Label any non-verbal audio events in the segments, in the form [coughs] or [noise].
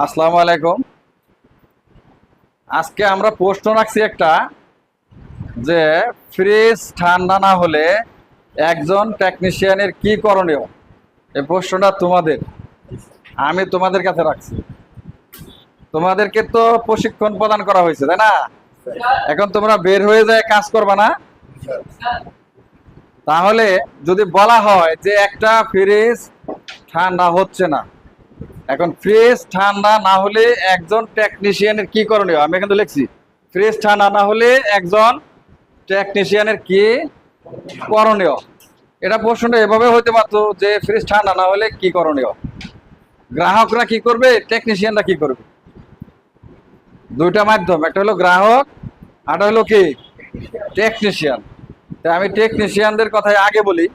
আসসালামু আলাইকুম। আজকে আমরা প্রশ্ন রাখছি একটা যে ফ্রিজ ঠান্ডা না হলে একজন টেকনিশিয়ানের কি করণীয়? এই প্রশ্নটা তোমাদের, আমি তোমাদের কাছে রাখছি। তোমাদেরকে তো প্রশিক্ষণ প্রদান করা হয়েছে, তাই না? এখন তোমরা বের হয়ে যায় কাজ করবা না? তাহলে যদি বলা হয় যে একটা ফ্রিজ ঠান্ডা হচ্ছে না এখন ফ্রিজ ঠান্ডা না হলে একজন টেকনিশিয়ানের কি করণীয়? আমি এখানে লিখছি ফ্রিজ ঠান্ডা না হলে একজন টেকনিশিয়ানের কি করণীয়? এটা প্রশ্নটা এভাবে হতে পারতো যে ফ্রিজ ঠান্ডা না হলে কি করণীয়? গ্রাহকরা কি করবে? টেকনিশিয়ানরা কি করবে? দুইটা মাধ্যম, একটা হলো গ্রাহক আর একটা হলো কি? টেকনিশিয়ান তাই আমি টেকনিশিয়ানদের কথাই আগে বলি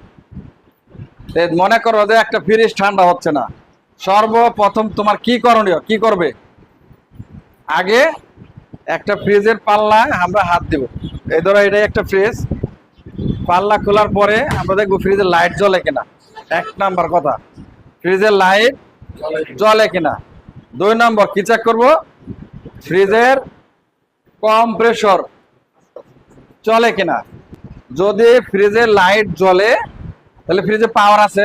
মনে করো যে একটা ফ্রিজ ঠান্ডা হচ্ছে না। সর্বপ্রথম তোমার কি করণীয়? কি করবে? আগে একটা ফ্রিজের পাল্লা আমরা হাত দেব। এই ধরো এটাই একটা ফ্রিজ। পাল্লা খোলার পরে আমরা দেখব ফ্রিজের লাইট জ্বলে কিনা। এক নাম্বার কথা, ফ্রিজের লাইট জ্বলে কিনা। দুই নম্বর, কি চেক করব? ফ্রিজের কম্প্রেসর চলে কিনা। যদি ফ্রিজের লাইট জ্বলে, তাহলে ফ্রিজে পাওয়ার আছে।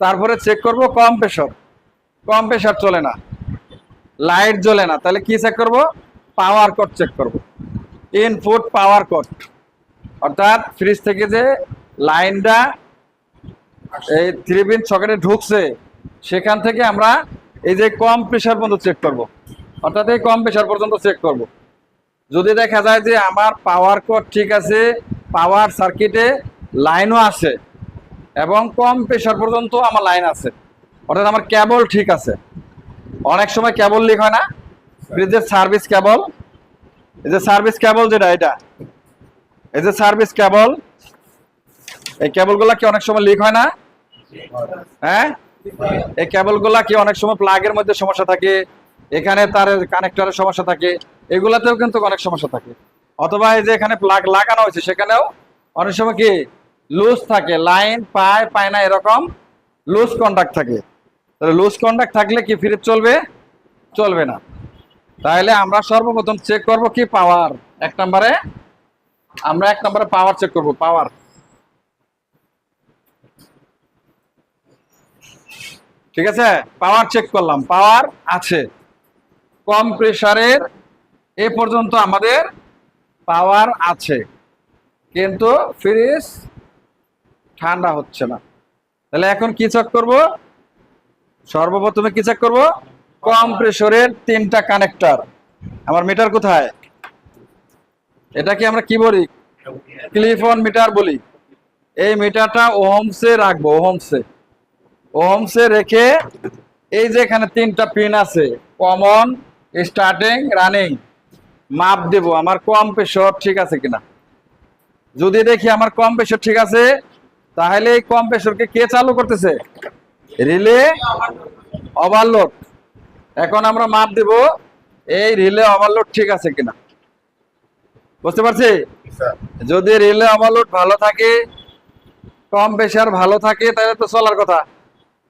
তারপরে চেক করব, কম প্রেশার কম কম্প্রেসর চলে না। লাইট জ্বলে না। তাহলে কি চেক করব? পাওয়ার কট চেক করব। ইনপুট পাওয়ার কট অর্থাৎ ফ্রিজ থেকে যে লাইনটা এই থ্রি পিন সকেটে ঢুকছে, সেখান থেকে আমরা এই যে কম প্রেশার পর্যন্ত চেক করব। অর্থাৎ এই কম প্রেশার পর্যন্ত চেক করব। যদি দেখা যায় যে আমার পাওয়ার কট ঠিক আছে পাওয়ার সার্কিটে লাইনও আছে এবং কম প্রেশার পর্যন্ত আমার লাইন আছে। অর্থাৎ আমার কেবল ঠিক আছে। অনেক সময় কেবল লিক হয় না। ফ্রিজের সার্ভিস কেবল এই যে সার্ভিস কেবল যেটা, এটা। এই যে সার্ভিস কেবল এই কেবলগুলা কি অনেক সময় লিক হয় না? হ্যাঁ? এই কেবলগুলা কি অনেক সময় প্লাগের মধ্যে সমস্যা থাকে? এখানে তার কানেক্টরের সমস্যা থাকে। এগুলাতেও কিন্তু অনেক সমস্যা থাকে। অথবা এই যে এখানে প্লাগ লাগানো হয়েছে, সেখানেও অনেক সময় কি লুজ থাকে লাইন পায় পায় না, এরকম লুজ কন্ট্যাক্ট থাকে। তাহলে লুজ কন্ট্যাক্ট থাকলে কি ফ্রিজ চলবে? চলবে না। তাহলে আমরা সর্বপ্রথম চেক করব কি পাওয়ার এক নম্বরে, আমরা এক নম্বরে পাওয়ার চেক করব পাওয়ার ঠিক আছে? পাওয়ার চেক করলাম পাওয়ার আছে। কম প্রেশারের এ পর্যন্ত আমাদের পাওয়ার আছে। কিন্তু ফ্রিজ ঠান্ডা হচ্ছে না। তাহলে এখন কি চেক করব? সর্বপ্রথমে কি চেক করব? কম প্রেসারের তিনটা কানেক্টর আমার মিটার কোথায়? এটাকে আমরা কি বলি? ক্লিফন মিটার বলি। এই মিটারটা ওহমসে রাখব ওহমসে ওহমসে রেখে এই যে এখানে তিনটা পিন আছে কমন স্টার্টিং রানিং মাপ দেব। আমার কম প্রেশর ঠিক আছে কিনা? যদি দেখি আমার কম প্রেশর ঠিক আছে তাহলে এই কম প্রেশরকে কে চালু করতেছে? রিলে ওভারলোড এখন আমরা মাপ দেব, এই রিলে ওভারলোড ঠিক আছে কিনা? বুঝতে পারছি? যদি রিলে ওভারলোড ভালো থাকে, কম প্রেশার ভালো থাকে, তাহলে তো চলার কথা।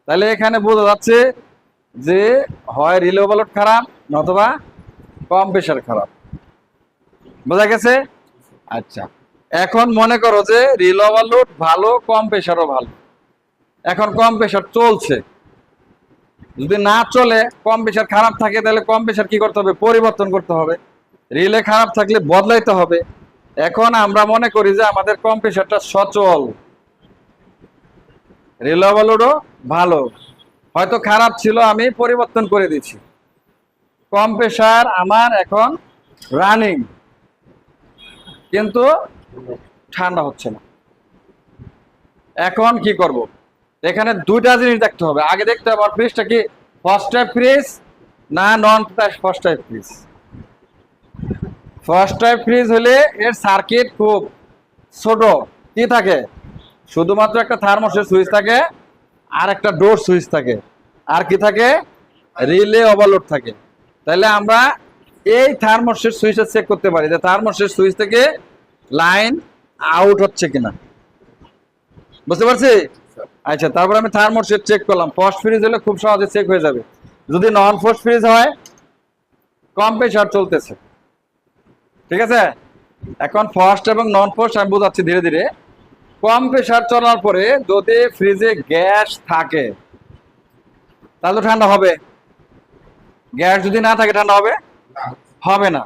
তাহলে এখানে বোঝা যাচ্ছে যে হয় রিলে ওভারলোড খারাপ, নতবা কম প্রেশার খারাপ। বোঝা গেছে? আচ্ছা। এখন মনে করো যে রিল ওভারলোড ভালো, কম প্রেশারও ভালো। এখন কম প্রেশার চলছে। যদি না চলে, কম প্রেশার খারাপ থাকে, তাহলে কম প্রেশার কি করতে হবে? পরিবর্তন করতে হবে। রিলে খারাপ থাকলে বদলাইতে হবে। এখন আমরা মনে করি যে আমাদের কম প্রেশারটা সচল। রিলে ওভারলোডও ভালো। হয়তো খারাপ ছিল, আমি পরিবর্তন করে দিচ্ছি কম প্রেশার আমার এখন রানিং কিন্তু ঠান্ডা হচ্ছে না। এখন কি করব? এখানে দুইটা জিনিস দেখতে হবে। আগে দেখতে হবে আমার ফ্রিজটা কি ফার্স্ট টাইপ ফ্রিজ না non first type fridge first type fridge হলে এর সার্কিট খুব ছোট। কি থাকে? শুধুমাত্র একটা থার্মোসের সুইচ থাকে আর একটা ডোর সুইচ থাকে। আর কি থাকে? রিলে ওভারলোড থাকে। তাহলে আমরা এই থার্মোসের সুইচটা চেক করতে পারি। যে থার্মোসের সুইচ থেকে লাইন আউট হচ্ছে কিনা? বুঝতে পারছি? আচ্ছা তারপর আমি থার্মোসেট চেক করলাম। ফার্স্ট ফ্রিজ হলে খুব সহজে চেক হয়ে যাবে। যদি নন ফোর্স ফ্রিজ হয় কম প্রেশার চলতেছে। ঠিক আছে? এখন ফার্স্ট এবং নন ফার্স্ট আমি বোঝাচ্ছি ধীরে ধীরে। কম প্রেশার চলার পরে যদি ফ্রিজে গ্যাস থাকে, তাহলে ঠান্ডা হবে। গ্যাস যদি না থাকে, ঠান্ডা হবে? হবে না।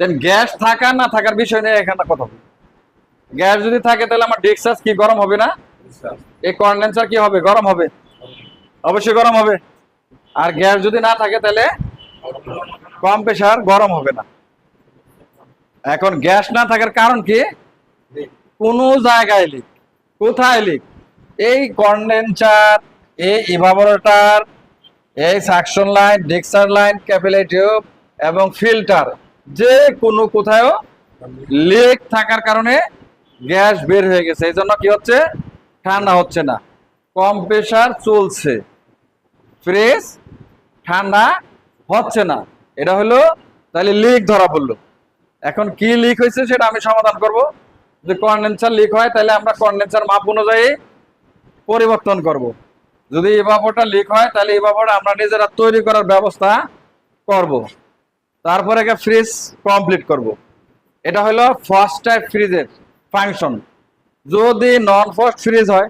গ্যাস থাকা না থাকার বিষয় নিয়ে এখানে কথা বলি। গ্যাস যদি থাকে তাহলে আমার ডিক্সাস কি গরম হবে না? এই কন্ডেন্সার কি হবে? গরম হবে। অবশ্যই গরম হবে। আর গ্যাস যদি না থাকে তাহলে কম প্রেশার গরম হবে না। এখন গ্যাস না থাকার কারণ কি? কোনো জায়গায় লিক কোথায় লিক এই কন্ডেন্সার এই ইভাবোরেটর এই সাকশন লাইন ডিক্সার লাইন ক্যাপিলারি টিউব এবং ফিল্টার যে কোনো কোথাও লিক থাকার কারণে গ্যাস বের হয়ে গেছে। এই জন্য কি হচ্ছে? ঠান্ডা হচ্ছে না। কম প্রেশার চলছে। ফ্রেশ ঠান্ডা হচ্ছে না। এটা হলো তাহলে লিক ধরা পড়ল। এখন কি লিক হয়েছে সেটা আমি সমাধান করব। যদি কন্ডেন্সার লিক হয়, তাহলে আমরা কন্ডেন্সার মাপ অনুযায়ী পরিবর্তন করব। যদি ইভাপোটা লিক হয়, তাহলে ইভাপোটা আমরা নিজেরা তৈরি করার ব্যবস্থা করব। তারপরে একটা ফ্রিজ কমপ্লিট করব। এটা হলো ফার্স্ট টাইপ ফ্রিজের ফাংশন যদি নন ফার্স্ট ফ্রিজ হয়,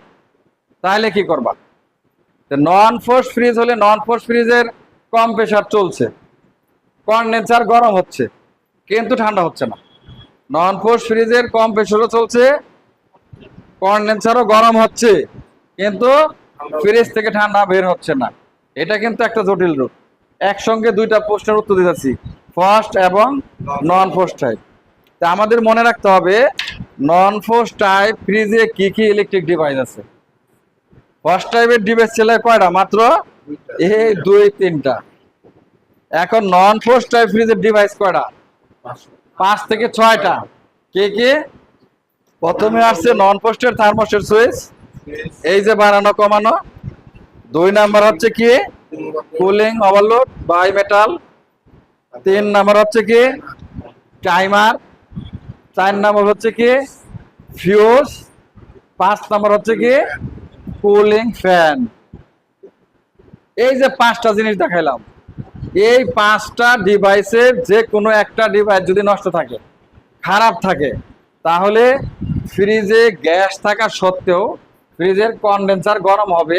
তাহলে কি করবা? নন ফোর্স ফ্রিজ হলে নন ফোর্স ফ্রিজের কম প্রেশার চলছে। কন্ডেন্সার গরম হচ্ছে, কিন্তু ঠান্ডা হচ্ছে না। নন ফোর্স ফ্রিজের কম প্রেশারও চলছে কন্ডেন্সারও গরম হচ্ছে, কিন্তু ফ্রিজ থেকে ঠান্ডা বের হচ্ছে না। এটা কিন্তু একটা জটিল রূপ। একসঙ্গে দুইটা প্রশ্নের উত্তর দিতেছি। ফার্স্ট এবং নন ফোর্স টাইপ। তা আমাদের মনে রাখতে হবে, নন ফোর্স টাইপ ফ্রিজে কি কি ইলেকট্রিক ডিভাইস আছে? ফার্স্ট টাইপের ডিভাইস ছিল কয়টা? মাত্র এই দুই, তিনটা। এখন নন ফোর্স টাইপ ফ্রিজের ডিভাইস কয়টা? পাঁচ থেকে ছয়টা। কে কে? প্রথমে আসছে নন পোস্টের থার্মোস্টেট সুইচ এই যে বাড়ানো, কমানো। দুই নাম্বার হচ্ছে কি? কুলিং ওভারলোড বাই মেটাল তিন নাম্বার হচ্ছে কি? টাইমার। চার নাম্বার হচ্ছে কি? ফিউজ। পাঁচ নাম্বার হচ্ছে কি? Cooling fan. এই যে পাঁচটা জিনিস দেখাইলাম, এই পাঁচটা ডিভাইসের যে কোনো একটা ডিভাইস যদি নষ্ট থাকে, খারাপ থাকে, তাহলে ফ্রিজে গ্যাস থাকা সত্ত্বেও ফ্রিজের কন্ডেন্সার গরম হবে,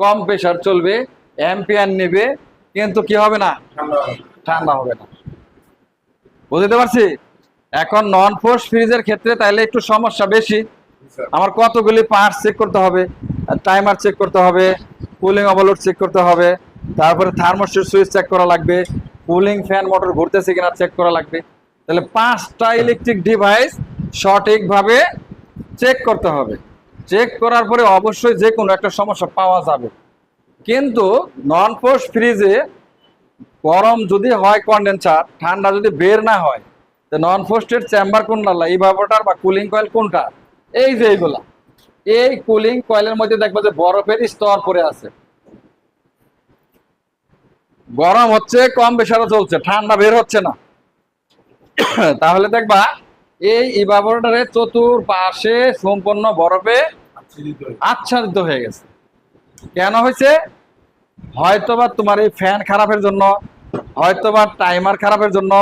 কম প্রেশার চলবে, অ্যাম্পিয়ার নেবে, কিন্তু কি হবে না? ঠান্ডা হবে না। বুঝতে পারছি? এখন নন ফোর্স ফ্রিজের ক্ষেত্রে তাহলে একটু সমস্যা বেশি। আমার কতগুলি পার্টস চেক করতে হবে টাইমার চেক করতে হবে কুলিং ওভারলোড চেক করতে হবে, তারপরে থার্মোস্টেট সুইচ চেক করা লাগবে কুলিং ফ্যান মোটর ঘুরতেছে কিনা চেক করা লাগবে। তাহলে পাঁচটা ইলেকট্রিক ডিভাইস সঠিকভাবে চেক করতে হবে। চেক করার পরে অবশ্যই যে কোনো একটা সমস্যা পাওয়া যাবে। কিন্তু নন ফোর্স ফ্রিজে গরম যদি হয় কন্ডেন্সার ঠান্ডা যদি বের না হয় তো নন ফোস্টের চেম্বার কোনটা ইভাপোটার বা কুলিং কয়েল কোনটা? এই যে এইগুলা। এই কুলিং কয়েলের মধ্যে দেখবা যে বরফের স্তর পড়ে আছে। গরম হচ্ছে কম প্রেশারও চলছে ঠান্ডা বের হচ্ছে না। [coughs] তাহলে দেখবা এই ইভাপোরেটরের চতুর্পাশে সম্পূর্ণ বরফে আচ্ছাদিত হয়ে গেছে। কেন হয়েছে? হয়তোবা তোমার এই ফ্যান খারাপের জন্য হয়তোবা টাইমার খারাপের জন্য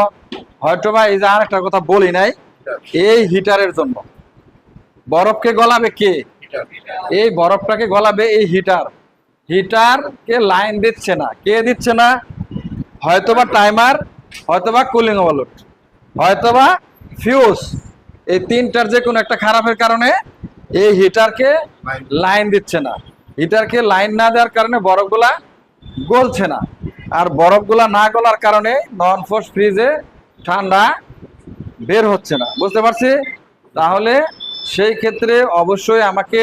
হয়তোবা এই যে আর একটা কথা বলি নাই এই হিটারের জন্য। বরফকে গলাবে কে? এই বরফটাকে গলাবে এই হিটার হিটারকে লাইন দিচ্ছে না। কে দিচ্ছে না? হয়তোবা টাইমার হয়তোবা কুলিং ওভারলোড হয়তোবা ফিউজ এই তিনটার যে কোনো একটা খারাপের কারণে এই হিটারকে লাইন দিচ্ছে। না। হিটারকে লাইন না দেওয়ার কারণে বরফগুলা গলছে না। আর বরফগুলা না গলার কারণে নন ফোর্স ফ্রিজে ঠান্ডা বের হচ্ছে না। বুঝতে পারছি? তাহলে সেই ক্ষেত্রে অবশ্যই আমাকে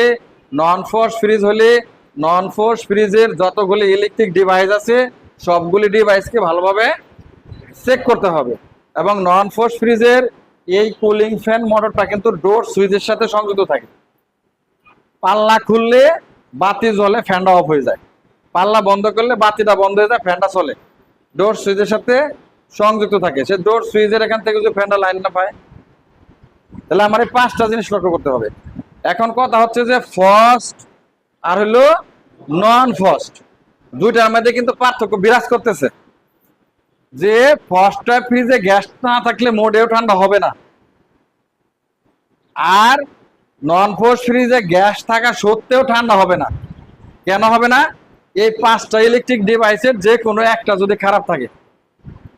নন ফোর্স ফ্রিজ হলে নন ফোর্স ফ্রিজের যতগুলি ইলেকট্রিক ডিভাইস আছে, সবগুলি ডিভাইসকে ভালোভাবে চেক করতে হবে। এবং নন ফোর্স ফ্রিজের এই কুলিং ফ্যান মোটরটা কিন্তু ডোর সুইচের সাথে সংযুক্ত থাকে। পাল্লা খুললে বাতি জ্বলে ফ্যানটা অফ হয়ে যায়। পাল্লা বন্ধ করলে বাতিটা বন্ধ হয়ে যায়, ফ্যানটা চলে। ডোর সুইচের সাথে সংযুক্ত থাকে। সে ডোর সুইচের এখান থেকে যদি ফ্যানটা লাইন না পায়, তাহলে আমার এই পাঁচটা জিনিস লক্ষ্য করতে হবে। এখন কথা হচ্ছে যে ফার্স্ট আর হলো নন ফার্স্ট দুইটার মধ্যে কিন্তু পার্থক্য বিরাজ করতেছে। যে ফার্স্টটা ফ্রিজে গ্যাস না থাকলে মোটেও ঠান্ডা হবে না। আর নন ফোর্স ফ্রিজে গ্যাস থাকা সত্ত্বেও ঠান্ডা হবে না। কেন হবে না? এই পাঁচটা ইলেকট্রিক ডিভাইসের যে কোনো একটা যদি খারাপ থাকে,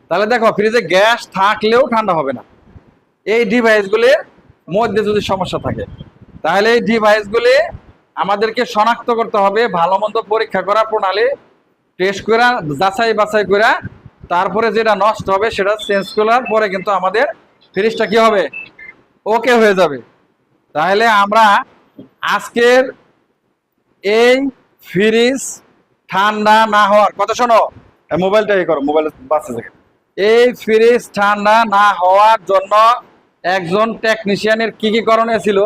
তাহলে দেখো ফ্রিজে গ্যাস থাকলেও ঠান্ডা হবে না। এই ডিভাইসগুলির মধ্যে যদি সমস্যা থাকে, তাহলে এই ডিভাইসগুলি আমাদেরকে শনাক্ত করতে হবে, ভালো মন্দ পরীক্ষা করা, প্রণালী টেস্ট করা, যাচাই বাছাই করা, তারপরে যেটা নষ্ট হবে সেটা চেঞ্জ করার পরে কিন্তু আমাদের ফ্রিজটা কি হবে? ওকে হয়ে যাবে। তাহলে আমরা আজকের এই ফ্রিজ ঠান্ডা না হওয়ার কথা শোনো। মোবাইলটা এই করো, মোবাইল থেকে এই ফ্রিজ ঠান্ডা না হওয়ার জন্য একজন টেকনিশিয়ানের কি কি করণীয় ছিল?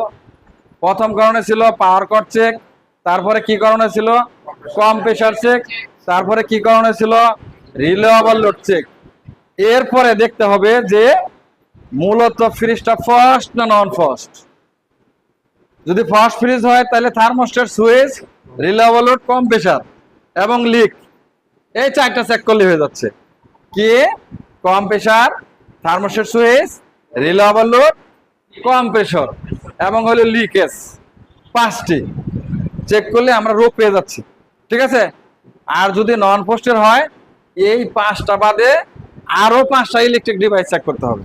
প্রথম করণে ছিল পাওয়ার কট চেক তারপরে কি করণে ছিল? কম প্রেশার চেক তারপরে কি করণে ছিল? রিলে ওভারলোড চেক এরপরে দেখতে হবে যে মূলত ফ্রিজটা ফার্স্ট না নন ফার্স্ট যদি ফার্স্ট ফ্রিজ হয়, তাহলে thermostat switch relay overload compressor এবং লিক এই চারটা চেক করলে হয়ে যাচ্ছে। কি? Compressor thermostat switch relay overload compressor এবং হলো লিকেজ পাঁচটি। চেক করলে আমরা রোগ পেয়ে যাচ্ছি। ঠিক আছে? আর যদি নন পোস্টের হয়, এই পাঁচটা বাদে আরও পাঁচটা ইলেকট্রিক ডিভাইস চেক করতে হবে।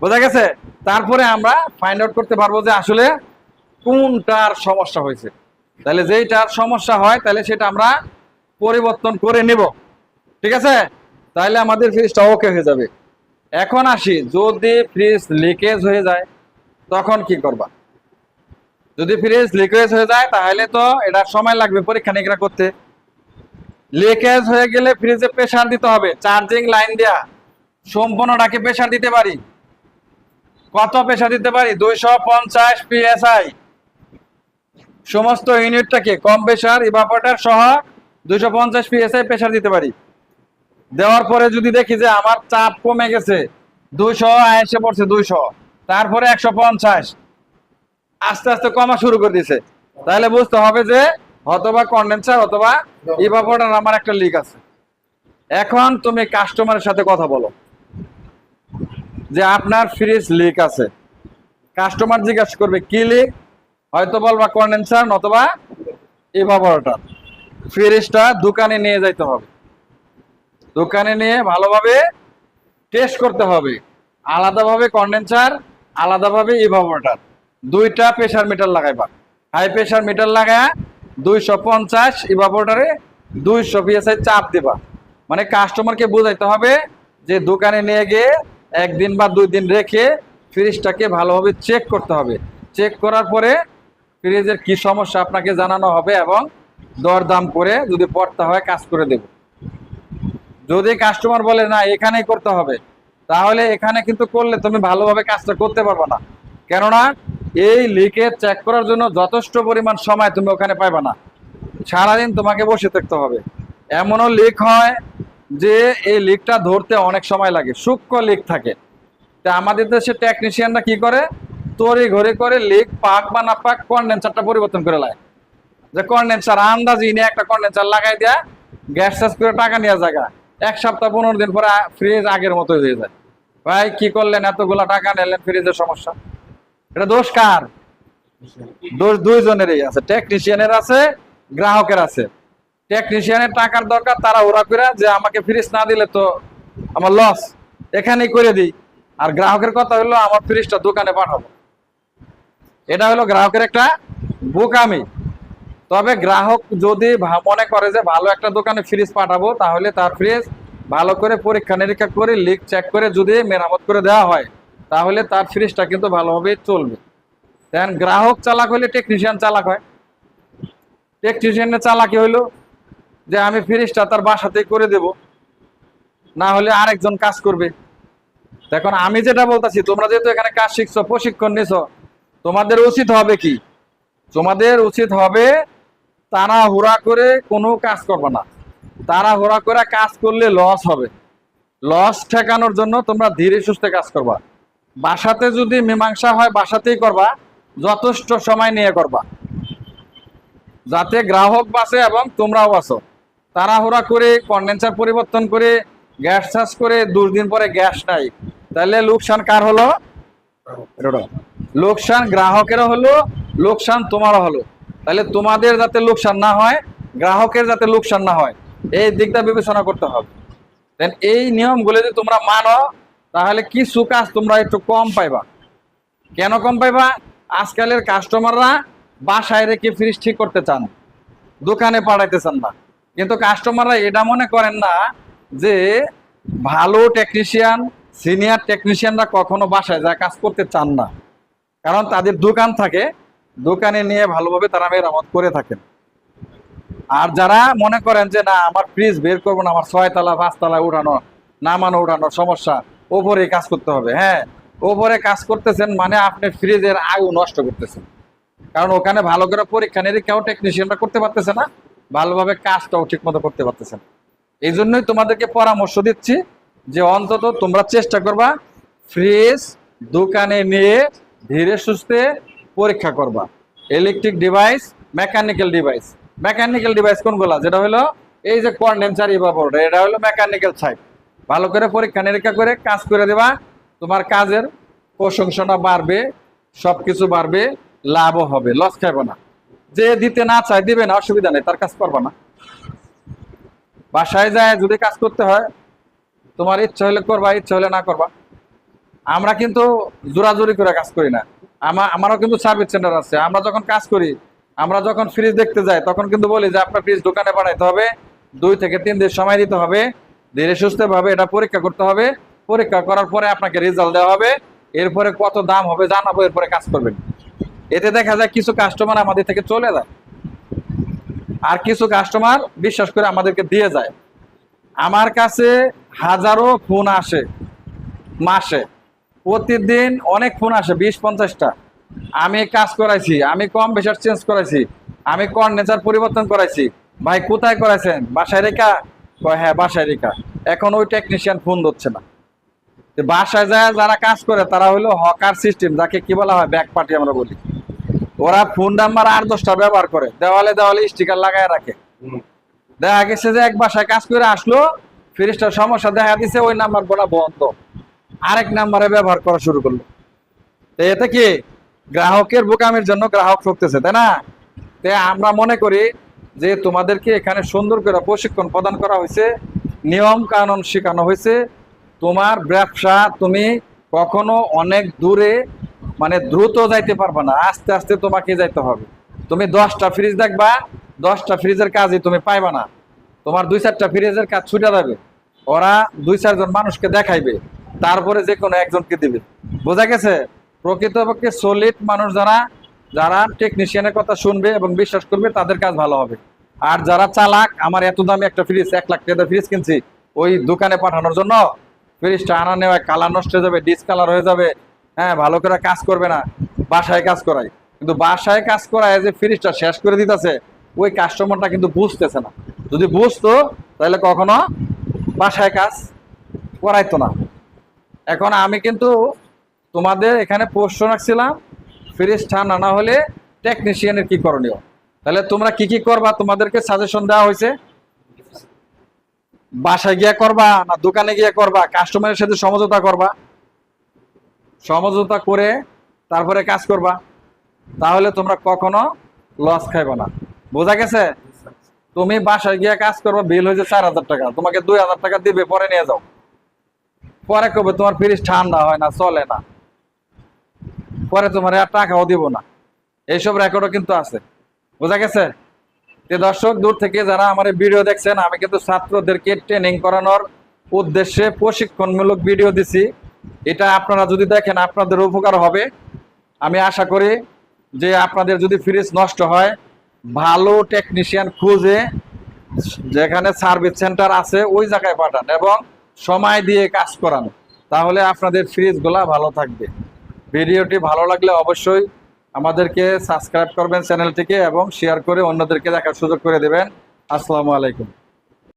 বোঝা গেছে? তারপরে আমরা ফাইন্ড আউট করতে পারব যে আসলে কোনটার সমস্যা হয়েছে। তাহলে যেইটার সমস্যা হয়, তাহলে সেটা আমরা পরিবর্তন করে নেব। ঠিক আছে? তাহলে আমাদের ফ্রিজটা ওকে হয়ে যাবে। এখন আসি, যদি ফ্রিজ লিকেজ হয়ে যায়, তখন কি করবা? যদি ফ্রিজ লিকেজ হয়ে যায়, তাহলে তো এটা সময় লাগবে পরীক্ষা নিরীক্ষা করতে। লিকেজ হয়ে গেলে ফ্রিজে প্রেসার দিতে হবে। চার্জিং লাইন দেয়া সম্পূর্ণটাকে প্রেশার দিতে পারি। কত প্রেশার দিতে পারি? দুইশো পঞ্চাশ পিএসআই সমস্ত ইউনিটটাকে কম প্রেসার ইভাপোরেটর সহ দুইশো পঞ্চাশ পিএসআই প্রেসার দিতে পারি। দেওয়ার পরে যদি দেখি যে আমার চাপ কমে গেছে, দুইশো এসে পড়ছে দুইশো, তারপরে একশো পঞ্চাশ। আস্তে আস্তে কমা শুরু করে দিছে। তাহলে বুঝতে হবে যে অথবা কন্ডেন্সার অথবা ইভাপোরেটর আমার একটা লিক আছে। এখন তুমি কাস্টমারের সাথে কথা বলো। যে আপনার ফ্রিজ লিক আছে। কাস্টমার জিজ্ঞাসা করবে, কি লিক হয়তো বলবা কন্ডেন্সার নতবা ইভাপোরেটর ফ্রিজটা দোকানে নিয়ে যাইতে হবে। দোকানে নিয়ে ভালোভাবে টেস্ট করতে হবে। আলাদাভাবে কন্ডেন্সার আলাদাভাবে ইভাপোরেটর দুইটা প্রেসার মিটার লাগাইবা। হাই প্রেসার মিটার লাগায় দুইশো পঞ্চাশ ইভাপোরেটরে দুইশো পিএসআই চাপ দেবা। মানে কাস্টমারকে বোঝাইতে হবে যে দোকানে নিয়ে গিয়ে একদিন বা দুই দিন রেখে ফ্রিজটাকে ভালোভাবে চেক করতে হবে। চেক করার পরে ফ্রিজের কি সমস্যা আপনাকে জানানো হবে এবং দরদাম করে যদি পড়তে হয় কাজ করে দেব। যদি কাস্টমার বলে, না, এখানেই করতে হবে, তাহলে এখানে কিন্তু করলে তুমি ভালোভাবে কাজটা করতে পারবে না। কেননা এই লিকেজ চেক করার জন্য যথেষ্ট পরিমাণ সময় তুমি ওখানে পাইবে না। সারাদিন তোমাকে বসে থাকতে হবে। এমনও লিক হয় যে এই লিকটা ধরতে অনেক সময় লাগে। সূক্ষ্ম লিক থাকে। তা আমাদের দেশে টেকনিশিয়ানরা কি করে? তড়ি ঘড়ি করে লিক, পাক বা না পাক কন্ডেন্সারটা পরিবর্তন করে লাগে যে কন্ডেন্সার আন্দাজ নিয়ে একটা কন্ডেন্সার লাগাই দেয়া গ্যাস শেষ করে টাকা নেওয়া জায়গা। এক সপ্তাহ, পনেরো দিন পরে ফ্রিজ আগের মতো হয়ে যায়। ভাই, কি করলেন? এতগুলা টাকা নিলেন ফ্রিজের সমস্যা। এটা দোষ কার? দোষ দুইজনেরই আছে। টেকনিশিয়ানের আছে, গ্রাহকের আছে। টেকনিশিয়ানের টাকার দরকার তারা ওরা করে যে আমাকে ফ্রিজ না দিলে তো আমার লস এখানেই করে দিই। আর গ্রাহকের কথা হলো, আমার ফ্রিজটা দোকানে পাঠাবো। এটা হলো গ্রাহকের একটা বোকামি। তবে গ্রাহক যদি মনে করে যে ভালো একটা দোকানে ফ্রিজ পাঠাবো, তাহলে তার ফ্রিজ ভালো করে পরীক্ষা নিরীক্ষা করে লিক চেক করে যদি মেরামত করে দেওয়া হয়, তাহলে তার ফ্রিজটা কিন্তু ভালোভাবে চলবে। দেন গ্রাহক চালাক হলে টেকনিশিয়ান চালাক হয়। টেকনিশিয়ানের চালাকি হইল যে আমি ফ্রিজটা তার বাসাতেই করে দেব, না হলে আরেকজন কাজ করবে। এখন আমি যেটা বলতাছি, তোমরা যেহেতু এখানে কাজ শিখছো, প্রশিক্ষণ নিছো তোমাদের উচিত হবে কি? তোমাদের উচিত হবে তারা হুরা করে কোনো কাজ করবে না। তারা হুরা করে কাজ করলে লস হবে। লস ঠেকানোর জন্য তোমরা ধীরে সুস্থে কাজ করবা। বাসাতে যদি মীমাংসা হয় বাসাতেই করবা। যথেষ্ট সময় নিয়ে করবা। যাতে গ্রাহক বাঁচে এবং তোমরাও বাঁচো। তাড়াহুড়া করে কন্ডেন্সার পরিবর্তন করে গ্যাস চার্জ করে দুদিন পরে গ্যাস নাই। তাহলে লোকসান কার হলো। লোকসান গ্রাহকেরও হলো, লোকসান তোমারও হলো। তাহলে তোমাদের যাতে লোকসান না হয়, গ্রাহকের যাতে লোকসান না হয়, এই দিকটা বিবেচনা করতে হবে। দেন এই নিয়মগুলো যদি তোমরা মানো, তাহলে কিছু কাজ তোমরা একটু কম পাইবা? কেন কম পাইবা? আজকালের কাস্টমাররা বাসায় রেখে ফ্রিজ ঠিক করতে চান, দোকানে পাঠাইতে চান না। কিন্তু কাস্টমাররা এটা মনে করেন না যে ভালো টেকনিশিয়ান সিনিয়র টেকনিশিয়ানরা কখনো বাসায় যা কাজ করতে চান না। কারণ তাদের দোকান থাকে, দোকানে নিয়ে ভালোভাবে তারা মেরামত করে থাকেন। আর যারা মনে করেন যে, না, আমার ফ্রিজ বের করব না, আমার ছয়তলা, পাঁচতলা উঠানো নামানো উঠানোর সমস্যা, ওপরে কাজ করতে হবে। হ্যাঁ ওপরে কাজ করতেছেন মানে আপনি ফ্রিজের আগু নষ্ট করতেছেন। কারণ ওখানে ভালো করে পরীক্ষা নিরীক্ষাও টেকনিশিয়ানরা করতে পারতেছে না, ভালোভাবে কাজটাও ঠিক মতো করতে পারতেছে না। এই জন্যই তোমাদেরকে পরামর্শ দিচ্ছি যে, অন্তত তোমরা চেষ্টা করবা ফ্রিজ দোকানে নিয়ে ধীরে সুস্থে পরীক্ষা করবা। Electric device mechanical device mechanical device কোনগুলা? যেটা হলো এই যে কন্ডেন্সার ইভাপোরেটর এটা হলো মেকানিক্যাল সাইড ভালো করে পরীক্ষা নিরীক্ষা করে কাজ করে দেবা। তোমার কাজের প্রশংসনা বাড়বে, সবকিছু বাড়বে, লাভও হবে লস খাইব না। যে দিতে না চায় দিবে না, অসুবিধা নেই, তার কাজ করবা না। বাসায় যায় যদি কাজ করতে হয়, তোমার ইচ্ছা হলে করবা, ইচ্ছা হলে না করবা। আমরা কিন্তু জোরাজুরি করে কাজ করি না। আমার আমারও কিন্তু সার্ভিস সেন্টার আছে। আমরা যখন কাজ করি, আমরা যখন ফ্রিজ দেখতে যাই, তখন কিন্তু বলি যে আপনার ফ্রিজ দোকানে বানাইতে হবে। দুই থেকে তিন দিন সময় দিতে হবে। ধীরে সুস্থ ভাবে এটা পরীক্ষা করতে হবে। পরীক্ষা করার পরে আপনাকে রেজাল্ট দেওয়া হবে। এরপরে কত দাম হবে জানাব, এরপরে কাজ করবেন। এতে দেখা যায় কিছু কাস্টমার আমাদের থেকে চলে যায়। আর কিছু কাস্টমার বিশ্বাস করে আমাদেরকে দিয়ে যায়। আমার কাছে হাজারো ফোন আসে, মাসে। প্রতিদিন অনেক ফোন আসে বিশ পঞ্চাশটা। আমি কাজ করাইছি আমি কম বেশার চেঞ্জ করাইছি আমি কর্নেচার পরিবর্তন করাইছি। ভাই কোথায় করাইছেন? বাসায় রেখা? কয় হ্যাঁ বাসায় রেখা। এখন ওই টেকনিশিয়ান ফোন ধরছে না। বাসায় যায় যারা কাজ করে তারা হলো হকার সিস্টেম যাকে কি বলা হয় ব্যাক পার্টি আমরা বলি। ওরা ফোন নাম্বার আট দশটা ব্যবহার করে দেওয়ালে দেওয়ালে স্টিকার লাগায় রাখে। দেখা গেছে যে এক বাসায় কাজ করে আসলো ফ্রিজটার সমস্যা দেখা দিছে ওই নাম্বার বলা বন্ধ। আরেক নাম্বারে ব্যবহার করা শুরু করল। তো এতে কি গ্রাহকের বোকামির জন্য গ্রাহক ঠকতেছে, তাই না? তাই আমরা মনে করি যে তোমাদেরকে এখানে সুন্দর করে প্রশিক্ষণ প্রদান করা হয়েছে, নিয়ম কানুন শেখানো হয়েছে। তোমার ব্যবসা তুমি কখনো অনেক দূরে মানে দ্রুত যাইতে পারবে না, আস্তে আস্তে তোমাকে যাইতে হবে। তুমি দশটা ফ্রিজ দেখবা, দশটা ফ্রিজের কাজই তুমি পাইবা না। তোমার দুই চারটা ফ্রিজের কাজ ছুটে যাবে, ওরা দুই চারজন মানুষকে দেখাইবে। তারপরে যে কোনো একজনকে দিবে বোঝা গেছে? প্রকৃতপক্ষে সলিড মানুষ যারা যারা টেকনিশিয়ানের কথা শুনবে এবং বিশ্বাস করবে, তাদের কাজ ভালো হবে। আর যারা চালাক, আমার এত দামি একটা ফ্রিজ এক লাখ টাকা ফ্রিজ কিনছি, ওই দোকানে পাঠানোর জন্য ফ্রিজটা আনা নেওয়া কালার নষ্ট হয়ে যাবে ডিসকালার হয়ে যাবে হ্যাঁ ভালো করে কাজ করবে না, বাসায় কাজ করায়। কিন্তু বাসায় কাজ করায় যে ফ্রিজটা শেষ করে দিতেছে, ওই কাস্টমারটা কিন্তু বুঝতেছে না। যদি বুঝতো, তাহলে কখনো বাসায় কাজ করাইতো না। এখন আমি কিন্তু তোমাদের এখানে প্রশ্ন রাখছিলাম ফ্রিজ ঠান আনা হলে টেকনিশিয়ানের কি করণীয়? তাহলে তোমরা কি কি করবা? তোমাদেরকে সাজেশন দেওয়া হয়েছে। বাসায় গিয়ে করবা না দোকানে গিয়ে করবা? কাস্টমারের সাথে সমঝোতা করবা। সমঝোতা করে তারপরে কাজ করবা। তাহলে তোমরা কখনো লস খাইবে না। বোঝা গেছে? তুমি বাসায় গিয়ে কাজ করবা বিল হয়েছে চার হাজার টাকা। তোমাকে দুই হাজার টাকা দিবে, পরে নিয়ে যাও। পরে কবে তোমার ফ্রিজ ঠান্ডা হয় না, চলে না। পরে তোমার আর টাকাও দিব না। এইসব রেকর্ডও কিন্তু আছে। বোঝা গেছে? যে দর্শক, দূর থেকে যারা আমার ভিডিও দেখছেন, আমি কিন্তু ছাত্রদেরকে ট্রেনিং করানোর উদ্দেশ্যে প্রশিক্ষণমূলক ভিডিও দিছি। এটা আপনারা যদি দেখেন, আপনাদের উপকার হবে। আমি আশা করি যে আপনাদের যদি ফ্রিজ নষ্ট হয়, ভালো টেকনিশিয়ান খুঁজে যেখানে সার্ভিস সেন্টার আছে, ওই জায়গায় পাঠান এবং সময় দিয়ে কাজ করান। তাহলে আপনাদের ফ্রিজগুলা ভালো থাকবে। ভিডিওটি ভালো লাগলে অবশ্যই আমাদেরকে সাবস্ক্রাইব করবেন চ্যানেলটিকে এবং শেয়ার করে অন্যদেরকে দেখার সুযোগ করে দেবেন। আসসালামু আলাইকুম।